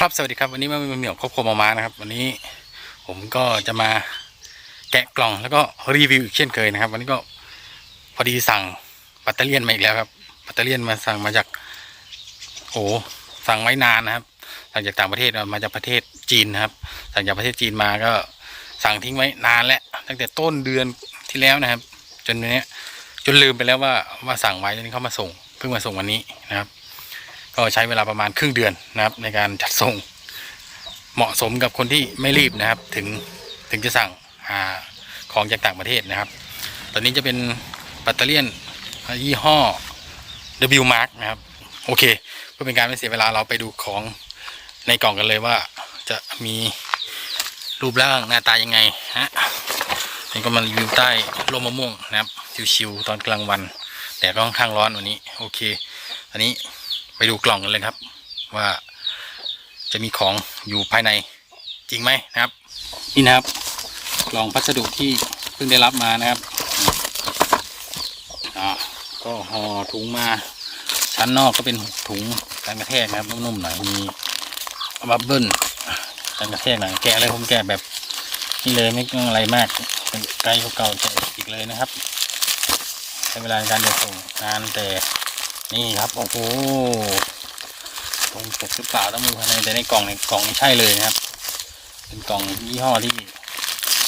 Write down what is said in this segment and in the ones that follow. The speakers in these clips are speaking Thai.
ครับสวัสดีครับวันนี้มาเป็นเหมียวครอบครัวมามานะครับ วันนี้ผมก็จะมาแกะกล่องแล้วก็รีวิวอีกเช่นเคยนะครับ วันนี้ก็พอดีสั่งปัตเตอร์เลียนมาอีกแล้วครับปัตเตอร์เลียนมาสั่งมาจากโอ้สั่งไว้นานนะครับ สั่งจากต่างประเทศมาจากประเทศจีนนะครับ สั่งจากประเทศจีนมาก็สั่งทิ้งไว้นานแล้วตั้งแต่ต้นเดือนที่แล้วนะครับ จนเนี้ยจนลืมไปแล้วว่าว่าสั่งไว้จนเขามาส่ง เพิ่งมาส่งวันนี้นะครับ ก็ใช้เวลาประมาณครึ่งเดือนนะครับ ในการจัดส่งเหมาะสมกับคนที่ไม่รีบนะครับ ถึงถึงจะสั่งอาของจากต่างประเทศนะครับ ตอนนี้จะเป็นปัตเตอร์เลียนยี่ห้อ W Mark นะครับ โอเค เพื่อเป็นการไม่เสียเวลาเราไปดูของในกล่องกันเลยว่าจะมีรูปร่างหน้าตายังไงฮะนี่ก็มารีวิวใต้ร่มมะม่วงนะครับชิวๆตอนกลางวัน แต่ก็ค่อนข้างร้อนวันนี้ โอเค อันนี้ ไปดูกล่องกันเลยครับ ว่าจะมีของอยู่ภายในจริงไหมนะครับ นี่นะครับ กล่องพัสดุที่เพิ่งได้รับมานะครับอ่าก็ห่อถุงมาชั้นนอกก็เป็นถุงกันกระแทกนะครับนุ่มๆหน่อยมีบับเบิ้ลกันกระแทกหน่อยแกะเลยผมแกะแบบนี่เลยไม่ต้องอะไรมากเป็นไกลเก่าๆแกะอีกเลยนะครับใช้เวลาในการเดินส่งนานแต่ นี่ครับโอ้โหตรงปกหรือเปล่าต้องมือภายในแต่ในกล่องในกล่องนี่ใช่เลยนะครับ เป็นกล่องยี่ห้อที่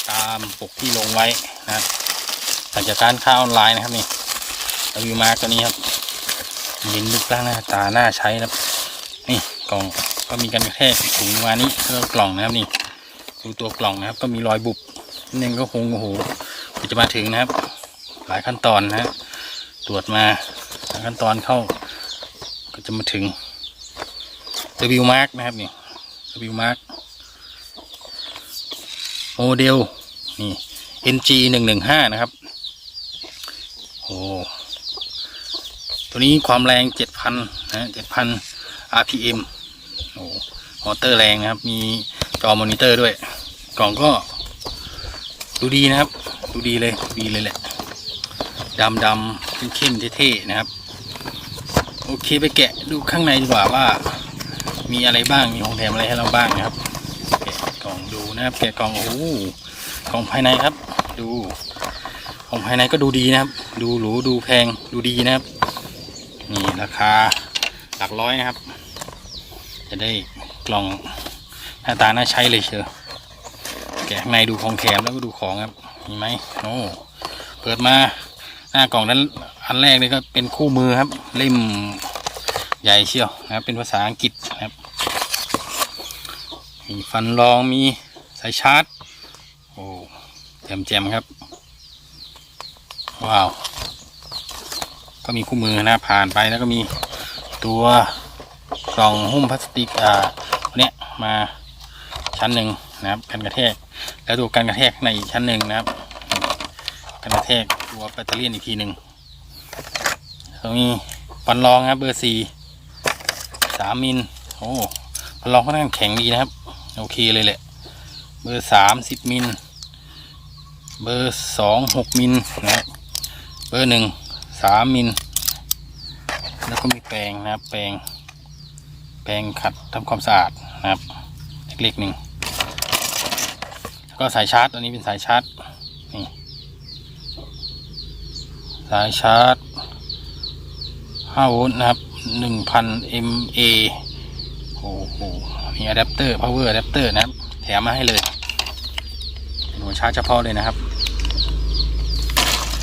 ตามปกที่ลงไว้นะครับสั่งจากการค้าออนไลน์นะครับนี่รีวิวมาตัวนี้ครับเห็นรูปร่างหน้าตาหน่าใช้ครับ นี่กล่องก็มีการกระแทกถุงมานี้แล้วกล่องนะครับนี่ดูตัวกล่องนะครับ ก็มีรอยบุบนึงก็คงโอ้โหจะมาถึงนะครับ หลายขั้นตอนนะฮะตรวจมา ขั้นตอนเข้า ก็จะมาถึง W Mark นะครับนี่ W Mark โมเดลนี่ NG หนึ่งหนึ่งห้านะครับโอ้ตัวนี้ความแรงเจ็ดพันนะเจ็ดพัน RPM โอ้มอเตอร์แรงนะครับ มีจอมอนิเตอร์ด้วย กล่องก็ดูดีนะครับ ดูดีเลย ดีเลยแหละดำดำเข้มๆเท่ๆนะครับ โอเคไปแกะดูข้างในดีกว่าว่า มีอะไรบ้างมีของแถมอะไรให้เราบ้างนะครับ แกะกล่องดูนะครับ แกะกล่องโอ้โหกล่องภายในครับ ดูของภายในก็ดูดีนะครับ ดูหรูดูแพงดูดีนะครับ นี่ราคาหลักร้อยนะครับ จะได้กล่องหน้าตาน่าใช้เลยเชียวแกะข้างในดูของแถมแล้วก็ดูของครับมีไหมโอ้เปิดมา หน้ากล่องนั้นอันแรกเลยก็เป็นคู่มือครับ เล่มใหญ่เชียวนะครับ เป็นภาษาอังกฤษนะครับ มีฟันรองมีสายชาร์จ โอ้แจมแจมครับ ว้าว ก็มีคู่มือนะผ่านไปแล้วก็มีตัวกล่องหุ้มพลาสติกอ่าตัวเนี้ยมาชั้นหนึ่งนะครับกันกระแทก แล้วตัวกันกระแทกในชั้นหนึ่งนะครับ กันกระแทก ตัวแบตเตอรี่อีกทีหนึ่งตรงนี้ฟันรองครับเบอร์สี่สามมิลโอ้ฟันรองค่อนข้างแข็งดีนะครับ โอเคเลยแหละ เบอร์สามสิบมิลเบอร์สองหกมิลนะครับเบอร์หนึ่งสามมิลแล้วก็มีแปรงนะครับ แปรงแปรงขัดทำความสะอาดนะครับเล็กๆหนึ่งแล้วก็สายชาร์จตัวนี้เป็นสายชาร์จ นี่ สายชาร์จ 5 โวลต์นะครับ 1,000 mA โอ้โหมีอะแดปเตอร์ power adapter นะครับ แถมมาให้เลยเป็นหัวชาร์จเฉพาะเลยนะครับ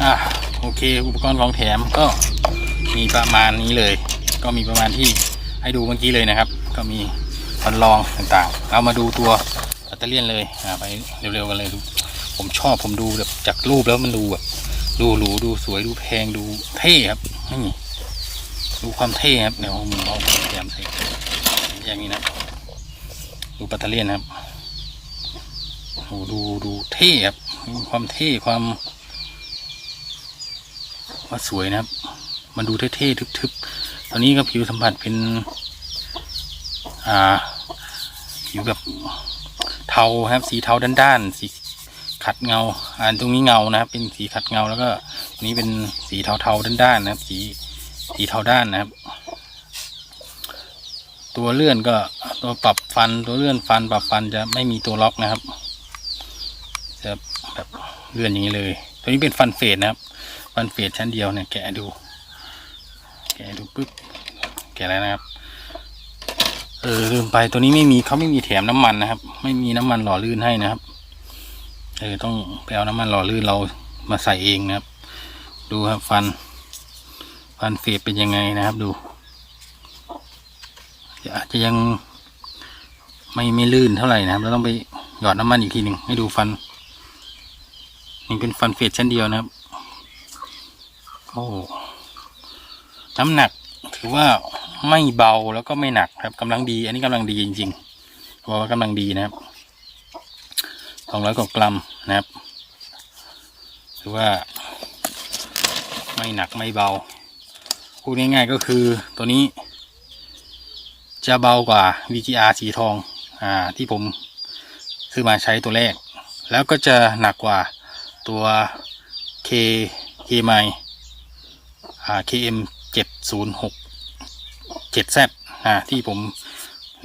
อะโอเค อุปกรณ์ของแถมก็มีประมาณนี้เลย ก็มีประมาณที่ให้ดูเมื่อกี้เลยนะครับ ก็มีฟันรองต่างๆเอามาดูตัวแบตเตอรี่ยนเลยไปเร็วๆกันเลยดูผมชอบผมดูแบบจากรูปแล้วมันดูแบบ ดูหรูดูสวยดูแพงดูเท่ครับนี่ดูความเท่ครับเดี๋ยวผมเอาแถมใส่อย่างนี้นะดูปัตเตอร์เลียนครับโอ้ดูดูเท่ครับความเท่ความว่าสวยนะครับ มันดูเท่ๆทึบๆ ตอนนี้ก็ผิวสัมผัสเป็น อ่า ผิวแบบเทาครับ สีเทาด้านๆสี ขัดเงาอ่านตรงนี้เงานะครับ เป็นสีขัดเงาแล้วก็ตรงนี้เป็นสีเทาๆด้านๆนะครับ สีสีเทาด้านนะครับ ตัวเลื่อนก็ตัวปรับฟันตัวเลื่อนฟันปรับฟันจะไม่มีตัวล็อกนะครับ จะแบบเลื่อนอย่างนี้เลย ตัวนี้เป็นฟันเฟดนะครับ ฟันเฟดชั้นเดียวเนี่ยแกะดู แกะดูปุ๊บแกะแล้วนะครับเออลืมไปตัวนี้ไม่มีเขาไม่มีแถมน้ำมันนะครับ ไม่มีน้ำมันหล่อลื่นให้นะครับ เออต้องไปเอาน้ำมันหล่อลื่นเรามาใส่เองนะครับ ดูครับฟัน ฟันเฟดเป็นยังไงนะครับดูอาจจะยังไม่ไม่ลื่นเท่าไหร่นะครับเราต้องไปหยอดน้ำมันอีกทีหนึ่งให้ดูฟันนี่เป็นฟันเฟดชั้นเดียวนะครับโอ้น้ำหนักถือว่าไม่เบาแล้วก็ไม่หนักครับกำลังดี อันนี้กำลังดีจริงๆบอกว่ากำลังดีนะครับ สองร้อยกว่ากรัมนะครับถือว่าไม่หนักไม่เบาพูดง่ายๆก็คือตัวนี้ จะเบากว่า VGR สีทองอ่าที่ผมซื้อมาใช้ตัวแรก แล้วก็จะหนักกว่าตัว K K m i อ่า KM 706 7Z อ่าที่ผม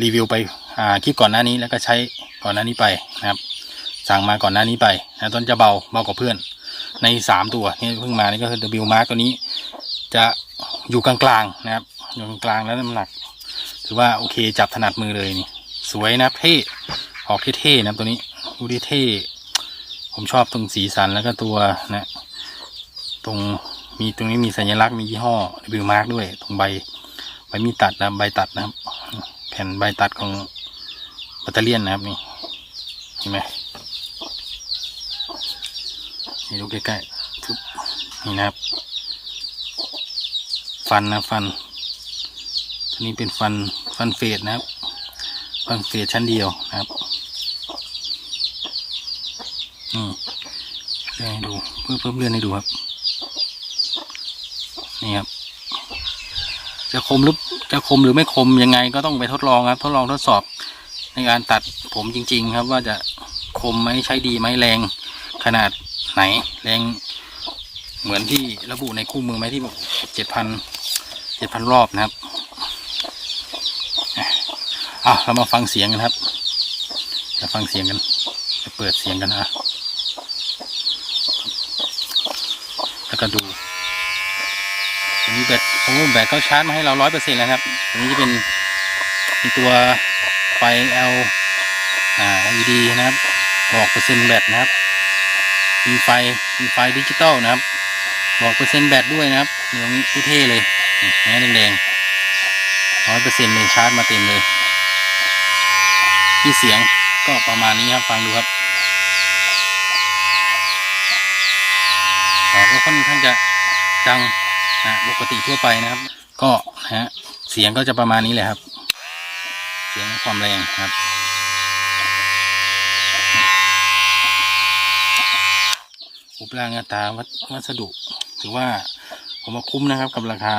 รีวิวไปอ่าคลิปก่อนหน้านี้แล้วก็ใช้ก่อนหน้านี้ไปนะครับ สั่งมาก่อนหน้านี้ไปนะตอนจะเบาเบากว่าเพื่อน ในสามตัวนี่เพิ่งมานี่ก็คือ W Mark ตัวนี้จะอยู่กลางๆนะครับอยู่กลางๆแล้วน้ำหนัก ถือว่าโอเคจับถนัดมือเลยนี่ สวยนะเท่ออกเท่ๆนะตัวนี้ดูดิเท่ผมชอบตรงสีสันแล้วก็ตัวนะตรงมีตรงนี้มีสัญลักษณ์มียี่ห้อ W Mark ด้วย ตรงใบใบมีตัดนะใบตัดนะครับ แผ่นใบตัดของแบตเตอรี่ยนนะครับนี่เห็นไหม นี่ดูใกล้ๆทึบนี่นะครับ ฟันนะฟันตัวนี้เป็นฟันฟันเฟดนะครับ ฟันเฟดชั้นเดียวนะครับนี่เลื่อนให้ดูเพิ่มเพิ่มเลื่อนให้ดูครับ นี่ครับ จะคมหรือจะคมหรือไม่คมยังไงก็ต้องไปทดลองครับ ทดลองทดสอบในการตัดผมจริง ๆ ครับว่าจะคมไหมใช้ดีไหมแรงขนาด ไหนแรงเหมือนที่ระบุในคู่มือไหมที่บอกเจ็ดพันเจ็ดพันรอบนะครับอะเรามาฟังเสียงกันครับ จะฟังเสียงกัน จะเปิดเสียงกันนะแล้วก็ดูอันนี้แบตโอ้แบตเขาชาร์จมาให้เราร้อยเปอร์เซ็นต์แล้วครับอันนี้จะเป็นเป็นตัวไฟ L อ่า LED นะครับบอกเปอร์เซ็นต์แบตนะครับ มีไฟมีไฟดิจิตอลนะครับ บอกเปอร์เซ็นต์แบตด้วยนะครับเดี๋ยวนี้เท่เลยนี่แดงๆร้อยเปอร์เซ็นต์เลยชาร์จมาเต็มเลยที่เสียงก็ประมาณนี้ครับฟังดูครับก็ค่อนข้างจะดังนะปกติทั่วไปนะครับ ก็นะฮะเสียงก็จะประมาณนี้แหละครับ เสียงความแรงครับ รูปร่างหน้าตาวัสดุ ถือว่าผมว่าคุ้มนะครับกับราคา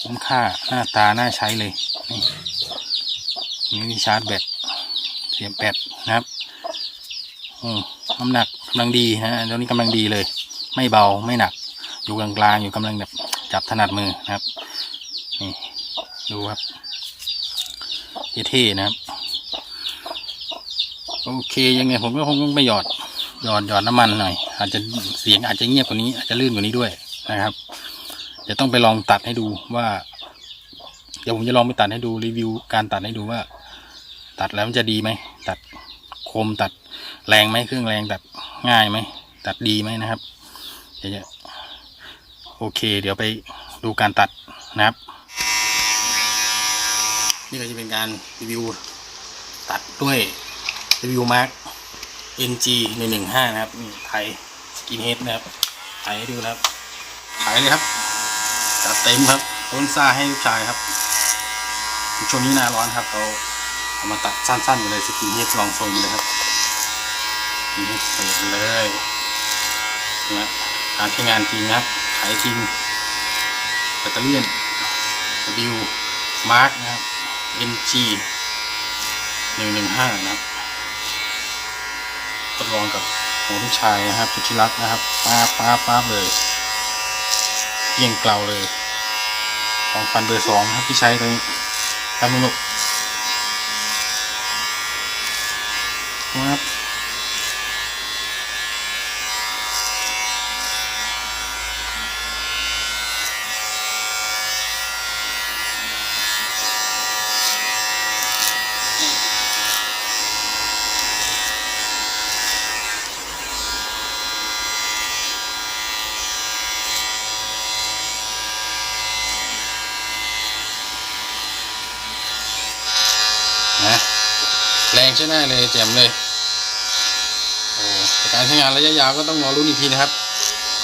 คุ้มค่าหน้าตาน่าใช้เลย นี่นี่มีชาร์จแบตเสียบแบตนะครับอืมน้ำหนักกำลังดีนะตัวนี้กำลังดีเลย ไม่เบาไม่หนัก อยู่กลางๆอยู่กำลังแบบจับถนัดมือนะครับนี่ดูครับเท่ๆนะครับ โอเคยังไงผมก็คงต้องไปหยอด หยอดหยอดน้ำมันหน่อย อาจจะเสียงอาจจะเงียบกว่านี้ อาจจะลื่นกว่านี้ด้วยนะครับเดี๋ยวต้องไปลองตัดให้ดูว่า เดี๋ยวผมจะลองไปตัดให้ดูรีวิวการตัดให้ดูว่า ตัดแล้วมันจะดีไหมตัดคมตัดแรงไหมเครื่องแรงตัดง่ายไหมตัดดีไหมนะครับเดี๋ยวโอเค เดี๋ยวไปดูการตัดนะครับ นี่ก็จะเป็นการรีวิวตัดด้วยรีวิวมาร์ก NG หนึ่งหนึ่งห้านะครับนี่ไทยสกินเฮดนะครับถ่ายให้ดูนะครับถ่ายเลยครับจัดเต็มครับต้นซ่าให้ลูกชายครับช่วงนี้หน้าร้อนครับเราเอามาตัดสั้นๆไปเลยสกินเฮดลองทรงไปเลยครับนี่เปิดเลยนะการใช้งานจริงนะครับถ่ายจริงแบตเตอรี่ W Mark นะครับ NG หนึ่งหนึ่งห้านะครับ ทดลองกับของลูกชายนะครับสุดที่รักนะครับป้าป้าป้าเลยเยี่ยงเกลาเลย ของฟันเบอร์สองครับที่ใช้ตัวนี้ครับลูกครับ ใช้ได้เลยแจ่มเลยโอ้แต่การใช้งานระยะยาวก็ต้องรอรุ่นอีกทีนะครับ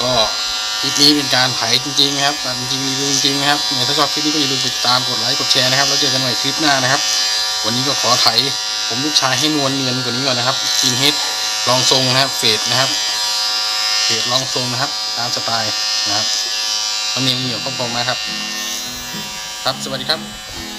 ก็คลิปนี้เป็นการไถจริงๆนะครับจริงรีวิวจริงๆนะครับเนี่ยถ้าชอบคลิปนี้ก็อย่าลืมติดตามกดไลค์กดแชร์นะครับแล้วเจอกันใหม่คลิปหน้านะครับ วันนี้ก็ขอไถผมลูกชายให้นวลเนียนกว่านี้ก่อนนะครับกินเฮดลองทรงนะครับเฟดนะครับเฟดลองทรงนะครับตามสไตล์นะครับตอนนี้เหนียวก็พอไหมครับ ครับสวัสดีครับ